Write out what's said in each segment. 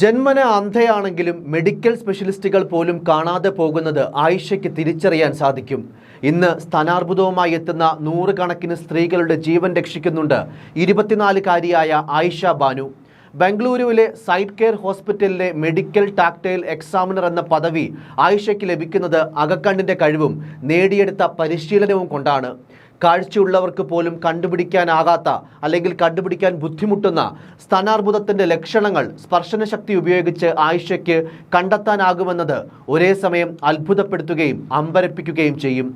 ജന്മന അന്ധയാണെങ്കിലും മെഡിക്കൽ സ്പെഷ്യലിസ്റ്റുകൾ പോലും കാണാതെ പോകുന്നത് ആയിഷയ്ക്ക് തിരിച്ചറിയാൻ സാധിക്കും. ഇന്ന് സ്ഥാനാർബുദവുമായി എത്തുന്ന നൂറുകണക്കിന് സ്ത്രീകളുടെ ജീവൻ രക്ഷിക്കുന്നുണ്ട് ഇരുപത്തിനാലുകാരിയായ ആയിഷ ബാനു. ബംഗളൂരുവിലെ സൈറ്റ് കെയർ ഹോസ്പിറ്റലിലെ മെഡിക്കൽ ടാക്ടൈൽ എക്സാമിനർ എന്ന പദവി ആയിഷയ്ക്ക് ലഭിക്കുന്നത് അകക്കണ്ണിന്റെ കഴിവും നേടിയെടുത്ത പരിശീലനവും കൊണ്ടാണ്. കാഴ്ചയുള്ളവർക്ക് പോലും കണ്ടുപിടിക്കാനാകാത്ത അല്ലെങ്കിൽ കണ്ടുപിടിക്കാൻ ബുദ്ധിമുട്ടുന്ന സ്ഥാനാർബുദത്തിന്റെ ലക്ഷണങ്ങൾ സ്പർശനശക്തി ഉപയോഗിച്ച് ആയിഷയ്ക്ക് കണ്ടെത്താനാകുമെന്നത് ഒരേ സമയം അത്ഭുതപ്പെടുത്തുകയും അമ്പരപ്പിക്കുകയും ചെയ്യും.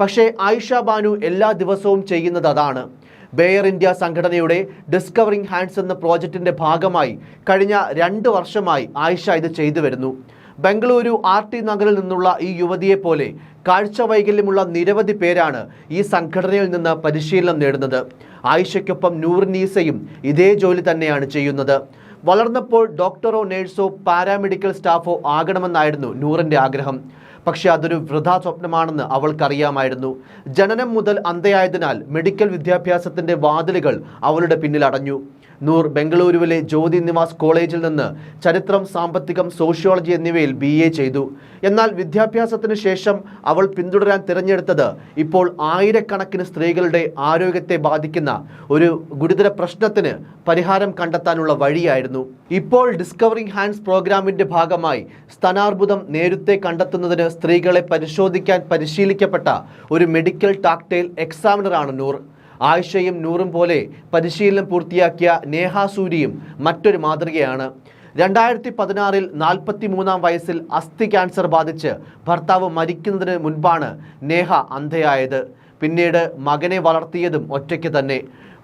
പക്ഷേ ആയിഷ ബാനു എല്ലാ ദിവസവും ചെയ്യുന്നത് അതാണ്. ബെയർ ഇന്ത്യ സംഘടനയുടെ ഡിസ്കവറിംഗ് ഹാൻഡ്സ് എന്ന പ്രോജക്റ്റിന്റെ ഭാഗമായി കഴിഞ്ഞ രണ്ട് വർഷമായി ആയിഷ ഇത് ചെയ്തു വരുന്നു ബംഗളൂരു ആർ ടി നഗറിൽ നിന്നുള്ള ഈ യുവതിയെ പോലെ കാഴ്ച വൈകല്യമുള്ള നിരവധി പേരാണ് ഈ സംഘടനയിൽ നിന്ന് പരിശീലനം നേടുന്നത്. ആയിഷയ്ക്കൊപ്പം നൂർനീസയും ഇതേ ജോലി തന്നെയാണ് ചെയ്യുന്നത്. വളർന്നപ്പോൾ ഡോക്ടറോ നേഴ്സോ പാരാമെഡിക്കൽ സ്റ്റാഫോ ആകണമെന്നായിരുന്നു നൂറിന്റെ ആഗ്രഹം. പക്ഷേ അതൊരു വൃഥാ സ്വപ്നമാണെന്ന് അവൾക്കറിയാമായിരുന്നു. ജനനം മുതൽ അന്തയായതിനാൽ മെഡിക്കൽ വിദ്യാഭ്യാസത്തിന്റെ വാതിലുകൾ അവളുടെ പിന്നിൽ അടഞ്ഞു. നൂർ ബംഗളൂരുവിലെ ജ്യോതി നിവാസ് കോളേജിൽ നിന്ന് ചരിത്രം സാമ്പത്തികം സോഷ്യോളജി എന്നിവയിൽ ബി ചെയ്തു. എന്നാൽ വിദ്യാഭ്യാസത്തിന് ശേഷം അവൾ പിന്തുടരാൻ തിരഞ്ഞെടുത്തത് ഇപ്പോൾ ആയിരക്കണക്കിന് സ്ത്രീകളുടെ ആരോഗ്യത്തെ ബാധിക്കുന്ന ഒരു ഗുരുതര പ്രശ്നത്തിന് പരിഹാരം കണ്ടെത്താനുള്ള വഴിയായിരുന്നു. ഇപ്പോൾ ഡിസ്കവറിംഗ് ഹാൻഡ്സ് പ്രോഗ്രാമിന്റെ ഭാഗമായി സ്തനാർബുദം നേരത്തെ കണ്ടെത്തുന്നതിന് സ്ത്രീകളെ പരിശോധിക്കാൻ പരിശീലിക്കപ്പെട്ട ഒരു മെഡിക്കൽ ടാക്ടൈൽ എക്സാമിനറാണ് നൂർ. ആയിഷയും നൂറും പോലെ പരിശീലനം പൂർത്തിയാക്കിയ നേഹാസൂരിയും മറ്റൊരു മാതൃകയാണ്. രണ്ടായിരത്തി പതിനാറിൽ നാൽപ്പത്തി മൂന്നാം വയസ്സിൽ അസ്ഥി ക്യാൻസർ ബാധിച്ച് ഭർത്താവ് മരിക്കുന്നതിന് മുൻപാണ് നേഹ അന്ധയായത്. പിന്നീട് മകനെ വളർത്തിയതും ഒറ്റയ്ക്ക് തന്നെ.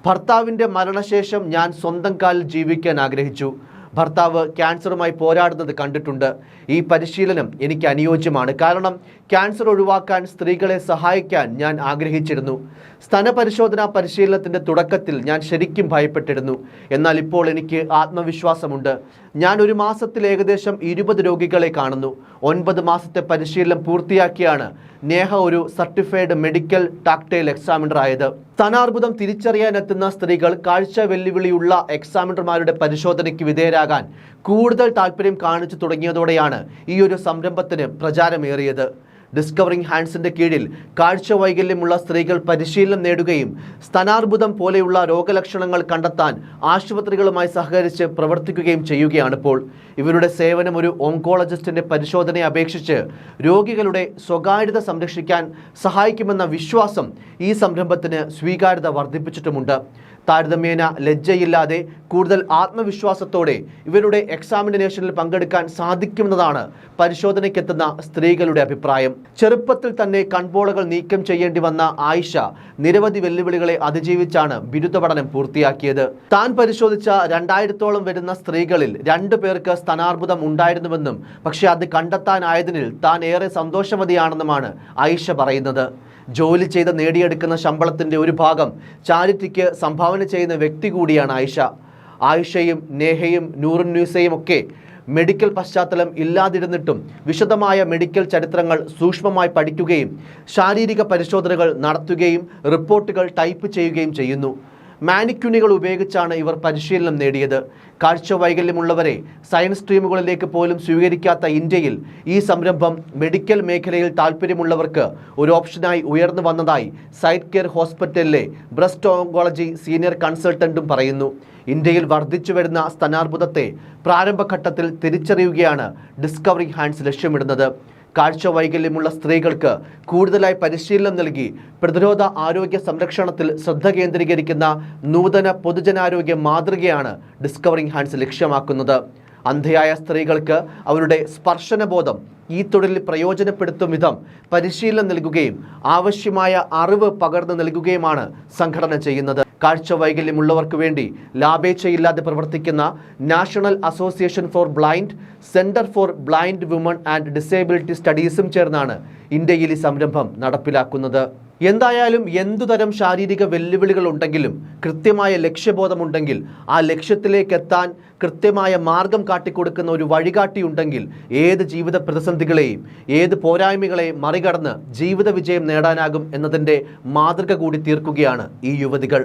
ഭർത്താവിന്റെ മരണശേഷം ഞാൻ സ്വന്തം കാലിൽ ജീവിക്കാൻ ആഗ്രഹിച്ചു. ഭർത്താവ് ക്യാൻസറുമായി പോരാടുന്നത് കണ്ടിട്ടുണ്ട്. ഈ പരിശീലനം എനിക്ക് അനുയോജ്യമാണ്. കാരണം ക്യാൻസർ ഒഴിവാക്കാൻ സ്ത്രീകളെ സഹായിക്കാൻ ഞാൻ ആഗ്രഹിച്ചിരുന്നു. സ്തനപരിശോധനാ പരിശീലനത്തിന്റെ തുടക്കത്തിൽ ഞാൻ ശരിക്കും ഭയപ്പെട്ടിരുന്നു. എന്നാൽ ഇപ്പോൾ എനിക്ക് ആത്മവിശ്വാസമുണ്ട്. ഞാൻ ഒരു മാസത്തിൽ ഏകദേശം ഇരുപത് രോഗികളെ കാണുന്നു. ഒൻപത് മാസത്തെ പരിശീലനം പൂർത്തിയാക്കിയാണ് നേഹ ഒരു സർട്ടിഫൈഡ് മെഡിക്കൽ ടാക്ടൈൽ എക്സാമിനർ ആയത് സ്ഥാനാർബുദം തിരിച്ചറിയാനെത്തുന്ന സ്ത്രീകൾ കാഴ്ച വെല്ലുവിളിയുള്ള എക്സാമിനർമാരുടെ പരിശോധനയ്ക്ക് വിധേയരാകാൻ കൂടുതൽ താല്പര്യം കാണിച്ചു തുടങ്ങിയതോടെയാണ് ഈ ഒരു സംരംഭത്തിന് പ്രചാരമേറിയത്. ഡിസ്കവറിംഗ് ഹാൻഡ്സിന്റെ കീഴിൽ കാഴ്ച വൈകല്യമുള്ള സ്ത്രീകൾ പരിശീലനം നേടുകയും സ്തനാർബുദം പോലെയുള്ള രോഗലക്ഷണങ്ങൾ കണ്ടെത്താൻ ആശുപത്രികളുമായി സഹകരിച്ച് പ്രവർത്തിക്കുകയും ചെയ്യുകയാണിപ്പോൾ ഇവരുടെ സേവനം ഒരു ഓങ്കോളജിസ്റ്റിന്റെ പരിശോധനയെ അപേക്ഷിച്ച് രോഗികളുടെ സ്വകാര്യത സംരക്ഷിക്കാൻ സഹായിക്കുമെന്ന വിശ്വാസം ഈ സംരംഭത്തിന് സ്വീകാര്യത വർദ്ധിപ്പിച്ചിട്ടുമുണ്ട്. താരതമ്യേന ലജ്ജയില്ലാതെ കൂടുതൽ ആത്മവിശ്വാസത്തോടെ ഇവരുടെ എക്സാമിനേഷനിൽ പങ്കെടുക്കാൻ സാധിക്കുമെന്നതാണ് പരിശോധനയ്ക്കെത്തുന്ന സ്ത്രീകളുടെ അഭിപ്രായം. ചെറുപ്പത്തിൽ തന്നെ കൺപോളകൾ നീക്കം ചെയ്യേണ്ടി വന്ന ആയിഷ നിരവധി വെല്ലുവിളികളെ അതിജീവിച്ചാണ് ബിരുദ പഠനം പൂർത്തിയാക്കിയത്. താൻ പരിശോധിച്ച രണ്ടായിരത്തോളം വരുന്ന സ്ത്രീകളിൽ രണ്ടു പേർക്ക് സ്ഥാനാർബുദം ഉണ്ടായിരുന്നുവെന്നും പക്ഷേ അത് കണ്ടെത്താനായതിനിൽ താൻ ഏറെ സന്തോഷവതിയാണെന്നുമാണ് ആയിഷ പറയുന്നത്. ജോലി ചെയ്ത് നേടിയെടുക്കുന്ന ശമ്പളത്തിന്റെ ഒരു ഭാഗം ചാരിറ്റിക്ക് സംഭാവന ചെയ്യുന്ന വ്യക്തി കൂടിയാണ് ആയിഷ. ആയിഷയും നേഹയും നൂറുന്നൂസയും ഒക്കെ മെഡിക്കൽ പശ്ചാത്തലം ഇല്ലാതിരുന്നിട്ടും വിശദമായ മെഡിക്കൽ ചരിത്രങ്ങൾ സൂക്ഷ്മമായി പഠിക്കുകയും ശാരീരിക പരിശോധനകൾ നടത്തുകയും റിപ്പോർട്ടുകൾ ടൈപ്പ് ചെയ്യുകയും ചെയ്യുന്നു. മാനിക്യുണികൾ ഉപയോഗിച്ചാണ് ഇവർ പരിശീലനം നേടിയത്. കാഴ്ച വൈകല്യമുള്ളവരെ സയൻസ് സ്ട്രീമുകളിലേക്ക് പോലും സ്വീകരിക്കാത്ത ഇന്ത്യയിൽ ഈ സംരംഭം മെഡിക്കൽ മേഖലയിൽ താല്പര്യമുള്ളവർക്ക് ഒരു ഓപ്ഷനായി ഉയർന്നു വന്നതായി സൈറ്റ് കെയർ ഹോസ്പിറ്റലിലെ ബ്രസ്റ്റ് ഓങ്കോളജി സീനിയർ കൺസൾട്ടന്റും പറയുന്നു. ഇന്ത്യയിൽ വർദ്ധിച്ചു വരുന്ന സ്തനാർബുദത്തെ പ്രാരംഭഘട്ടത്തിൽ തിരിച്ചറിയുകയാണ് ഡിസ്കവറി ഹാൻഡ്സ് ലക്ഷ്യമിടുന്നത്. കാഴ്ച വൈകല്യമുള്ള സ്ത്രീകൾക്ക് കൂടുതലായി പരിശീലനം നൽകി പ്രതിരോധ ആരോഗ്യ സംരക്ഷണത്തിൽ ശ്രദ്ധ കേന്ദ്രീകരിക്കുന്ന നൂതന പൊതുജനാരോഗ്യ മാതൃകയാണ് ഡിസ്കവറിംഗ് ഹാൻഡ്സ് ലക്ഷ്യമാക്കുന്നത്. അന്ധയായ സ്ത്രീകൾക്ക് അവരുടെ സ്പർശനബോധം ഈ തൊഴിലിൽ പ്രയോജനപ്പെടുത്തും വിധം പരിശീലനം നൽകുകയും ആവശ്യമായ അറിവ് പകർന്നു നൽകുകയുമാണ് സംഘടന ചെയ്യുന്നത്. കാഴ്ച വൈകല്യമുള്ളവർക്ക് വേണ്ടി ലാഭേച്ഛയില്ലാതെ പ്രവർത്തിക്കുന്ന National Association for Blind Centre for Blind Women and Disability സ്റ്റഡീസും ചേർന്നാണ് ഇന്ത്യയിൽ ഈ സംരംഭം നടപ്പിലാക്കുന്നത്. എന്തായാലും എന്തുതരം ശാരീരിക വെല്ലുവിളികൾ ഉണ്ടെങ്കിലും കൃത്യമായ ലക്ഷ്യബോധമുണ്ടെങ്കിൽ ആ ലക്ഷ്യത്തിലേക്ക് എത്താൻ കൃത്യമായ മാർഗം കാട്ടിക്കൊടുക്കുന്ന ഒരു വഴികാട്ടി ഉണ്ടെങ്കിൽ ഏത് ജീവിത പ്രതിസന്ധികളെയും ഏത് പോരായ്മകളെയും മറികടന്ന് ജീവിത വിജയം നേടാനാകും എന്നതിന്റെ മാതൃക കൂടി തീർക്കുകയാണ് ഈ യുവതികൾ.